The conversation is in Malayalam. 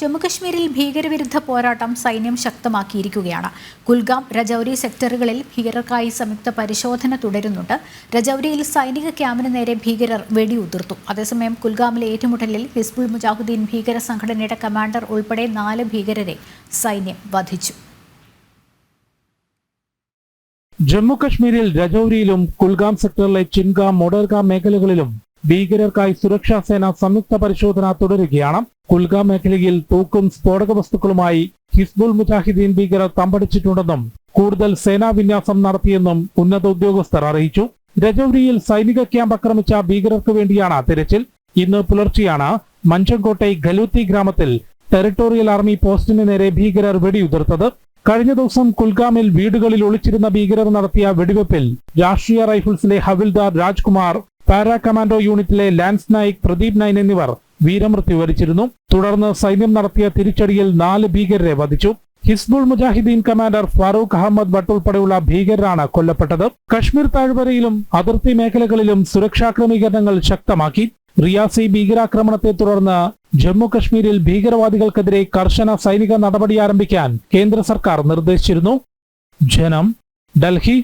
ജമ്മുകശ്മീരിൽ ഭീകരവിരുദ്ധ പോരാട്ടം സൈന്യം ശക്തമാക്കിയിരിക്കുകയാണ്. കുൽഗാം രജൌരി സെക്ടറുകളിൽ ഭീകരർക്കായി സംയുക്ത പരിശോധന തുടരുന്നുണ്ട്. രജൌരിയിൽ സൈനിക ക്യാമ്പിന് നേരെ ഭീകരർ വെടിയുതിർത്തു. അതേസമയം കുൽഗാമിലെ ഏറ്റുമുട്ടലിൽ ഹിസ്ബുൾ മുജാഹുദ്ദീൻ ഭീകര സംഘടനയുടെ കമാൻഡർ ഉൾപ്പെടെ നാല് ഭീകരരെ സൈന്യം വധിച്ചു. ജമ്മു കശ്മീരിൽ രജൌരിയിലും കുൽഗാം സെക്ടറിലെ ചിൻഗാം മൊഡർഗാം മേഖലകളിലും ഭീകരർക്കായി സുരക്ഷാ സേന സംയുക്ത പരിശോധന തുടരുകയാണ്. കുൽഗാം മേഖലയിൽ തൂക്കും സ്ഫോടക വസ്തുക്കളുമായി ഹിസ്ബുൾ മുജാഹിദ്ദീൻ ഭീകരർ തമ്പടിച്ചിട്ടുണ്ടെന്നും കൂടുതൽ സേനാ വിന്യാസം നടത്തിയെന്നും ഉന്നത ഉദ്യോഗസ്ഥർ അറിയിച്ചു. രജൌരിയിൽ സൈനിക ക്യാമ്പ് ആക്രമിച്ച ഭീകരർക്ക് വേണ്ടിയാണ് തിരച്ചിൽ. ഇന്ന് പുലർച്ചെയാണ് മഞ്ചങ്കോട്ടെ ഗലൂത്തി ഗ്രാമത്തിൽ ടെറിട്ടോറിയൽ ആർമി പോസ്റ്റിന് നേരെ ഭീകരർ വെടിയുതിർത്തത്. കഴിഞ്ഞ ദിവസം കുൽഗാമിൽ വീടുകളിൽ ഒളിച്ചിരുന്ന ഭീകരർ നടത്തിയ വെടിവെപ്പിൽ രാഷ്ട്രീയ റൈഫിൾസിലെ ഹവിൽദാർ രാജ്കുമാർ പാരാ കമാൻഡോ യൂണിറ്റിലെ ലാൻസ് നായിക് പ്രദീപ് നൈൻ എന്നിവർ വീരമൃത്യു വരിച്ചിരുന്നു. തുടർന്ന് സൈന്യം നടത്തിയ തിരിച്ചടിയിൽ നാല് ഭീകരരെ വധിച്ചു. ഹിസ്ബുൾ മുജാഹിദ്ദീൻ കമാൻഡർ ഫാറൂഖ് അഹമ്മദ് ഭട്ട് ഉൾപ്പെടെയുള്ള ഭീകരരാണ് കൊല്ലപ്പെട്ടത്. കശ്മീർ താഴ്വരയിലും അതിർത്തി മേഖലകളിലും സുരക്ഷാ ക്രമീകരണങ്ങൾ ശക്തമാക്കി. റിയാസി ഭീകരാക്രമണത്തെ തുടർന്ന് ജമ്മു കശ്മീരിൽ ഭീകരവാദികൾക്കെതിരെ കർശന സൈനിക നടപടി ആരംഭിക്കാൻ കേന്ദ്ര സർക്കാർ നിർദ്ദേശിച്ചിരുന്നു. ജനം ഡൽഹി